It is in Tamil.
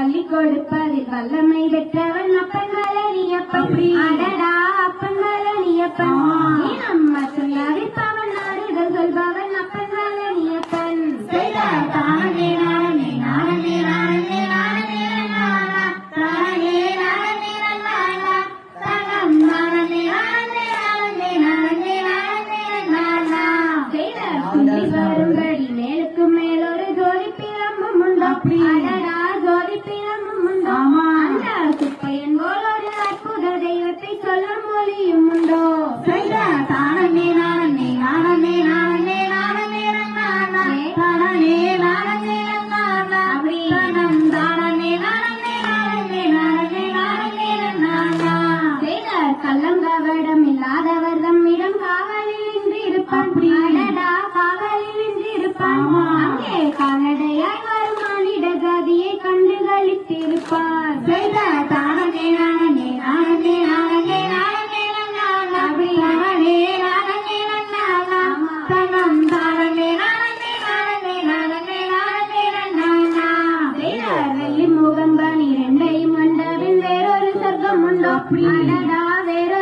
அள்ளி கொடுப்பதில் வல்லமை பெற்றவன் அப்பன் வளரியப்பன் அடடா அப்பன் வளரியப்பன் அடடா ஜோதி பிரம்பும் உண்டோ அந்த குப்பையன் போல் ஒரு அற்புத தெய்வத்தை சொல்ல மொழியும் உண்டோ? தானே நானே நானே. நானே நானே தானே நானே நானா. தனம் தானே நானே நானே நானே நானே நானா. செய்தார் கள்ளங்கவடம் இல்லாதவர் தம்மிடம் காவலில் இன்றி இருப்பான் அடடா காவலில் இன்றி இருப்பான் அங்கே கால்நடையாய் வரும் ஜாதியை கண்டு களித்திருப்பார் செய்தார் தானே நானே நானே நானே நானே நானா தானே நானே நானா தனம் தானே நானே நானே நானே நானே நானா. செய்தார் வெள்ளி முகம்பனி ரெண்டையும் கண்டபின் வேறொரு சொர்க்கம் உண்டோ அடடா வேறொரு